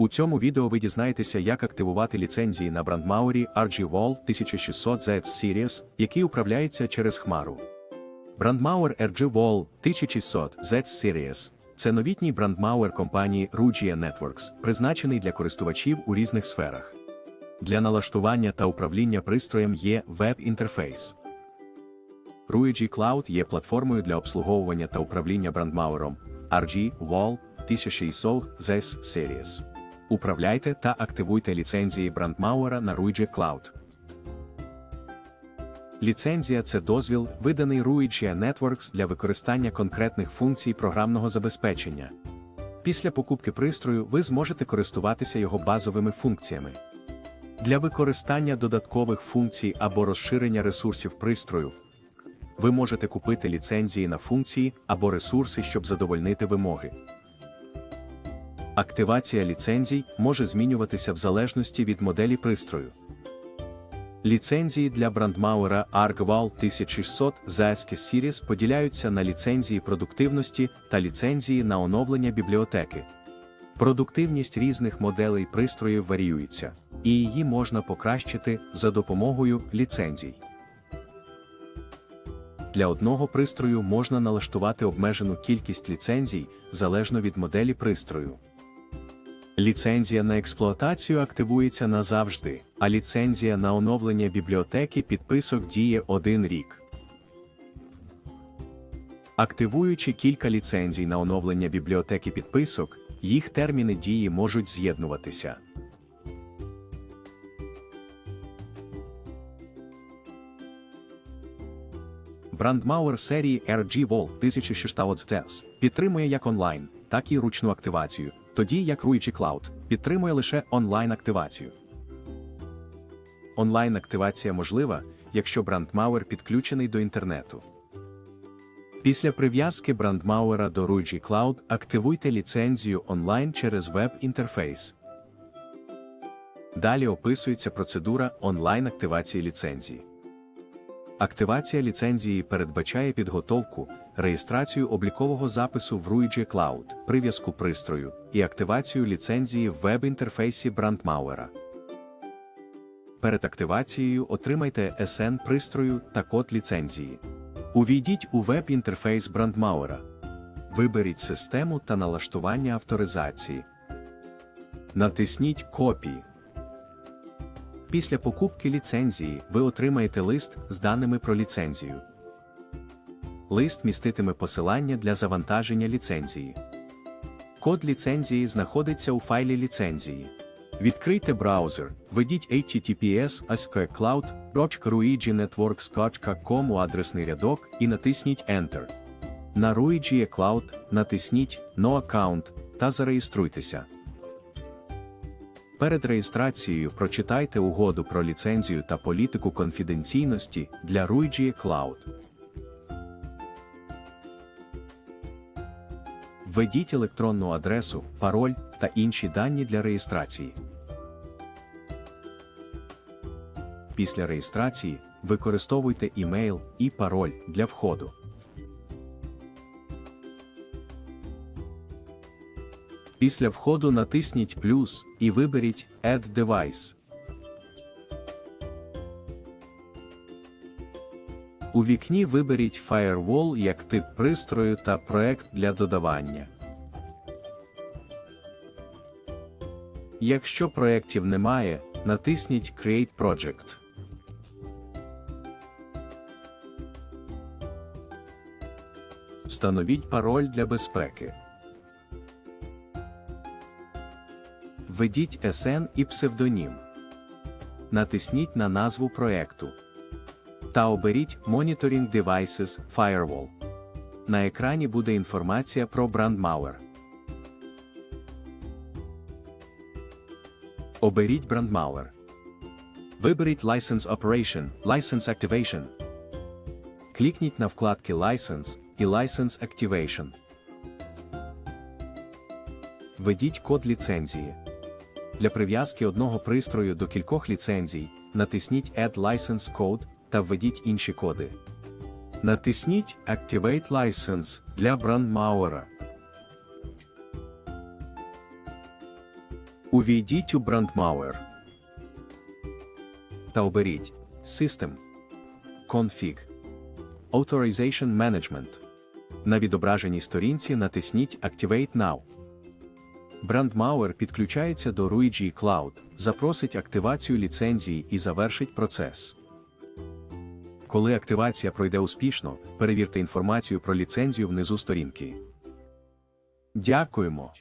У цьому відео ви дізнаєтеся, як активувати ліцензії на брандмаурі RG-Wall 1600 Z Series, який управляється через Хмару. Брандмауер RG-Wall 1600 Z Series – це новітній брандмауер компанії Rugia Networks, призначений для користувачів у різних сферах. Для налаштування та управління пристроєм є веб-інтерфейс. Ruigi Cloud є платформою для обслуговування та управління брандмауером RG Wall 1600 ZES Series. Управляйте та активуйте ліцензії брандмауера на Ruigi Cloud. Ліцензія це дозвіл, виданий Ruigi Networks для використання конкретних функцій програмного забезпечення. Після покупки пристрою ви зможете користуватися його базовими функціями. Для використання додаткових функцій або розширення ресурсів пристрою ви можете купити ліцензії на функції або ресурси, щоб задовольнити вимоги. Активація ліцензій може змінюватися в залежності від моделі пристрою. Ліцензії для брандмауера ArgWall 1600 ZSK Series поділяються на ліцензії продуктивності та ліцензії на оновлення бібліотеки. Продуктивність різних моделей пристроїв варіюється, і її можна покращити за допомогою ліцензій. Для одного пристрою можна налаштувати обмежену кількість ліцензій залежно від моделі пристрою. Ліцензія на експлуатацію активується назавжди, а ліцензія на оновлення бібліотеки підписок діє один рік. Активуючи кілька ліцензій на оновлення бібліотеки підписок, їх терміни дії можуть з'єднуватися. Брандмауер серії RG Wall 1600 ZS підтримує як онлайн, так і ручну активацію, тоді як Ruigi Cloud підтримує лише онлайн-активацію. Онлайн-активація можлива, якщо брандмауер підключений до інтернету. Після прив'язки брандмауера до Ruigi Cloud активуйте ліцензію онлайн через веб-інтерфейс. Далі описується процедура онлайн-активації ліцензії. Активація ліцензії передбачає підготовку, реєстрацію облікового запису в Ruigi Cloud, прив'язку пристрою і активацію ліцензії в веб-інтерфейсі брандмауера. Перед активацією отримайте SN пристрою та код ліцензії. Увійдіть у веб-інтерфейс брандмауера. Виберіть систему та налаштування авторизації. Натисніть Копії. Після покупки ліцензії ви отримаєте лист з даними про ліцензію. Лист міститиме посилання для завантаження ліцензії. Код ліцензії знаходиться у файлі ліцензії. Відкрийте браузер, введіть https askcloud.ruiginetworks.com у адресний рядок і натисніть Enter. На Ruigi Cloud натисніть No Account та зареєструйтеся. Перед реєстрацією прочитайте угоду про ліцензію та політику конфіденційності для Ruigi Cloud. Введіть електронну адресу, пароль та інші дані для реєстрації. Після реєстрації використовуйте імейл і пароль для входу. Після входу натисніть плюс і виберіть Add Device. У вікні виберіть Firewall як тип пристрою та проект для додавання. Якщо проєктів немає, натисніть Create Project. Встановіть пароль для безпеки. Введіть SN і псевдонім. Натисніть на назву проекту. Та оберіть Monitoring Devices Firewall. На екрані буде інформація про брандмауер. Оберіть брандмауер. Виберіть License Operation, License Activation. Клікніть на вкладки License і License Activation. Введіть код ліцензії. Для прив'язки одного пристрою до кількох ліцензій натисніть Add License Code та введіть інші коди. Натисніть Activate License для брандмауера. Увійдіть у BrandMauer та оберіть System Config Authorization Management. На відображеній сторінці натисніть Activate Now. BrandMauer підключається до Ruigi Cloud, запросить активацію ліцензії і завершить процес. Коли активація пройде успішно, перевірте інформацію про ліцензію внизу сторінки. Дякуємо.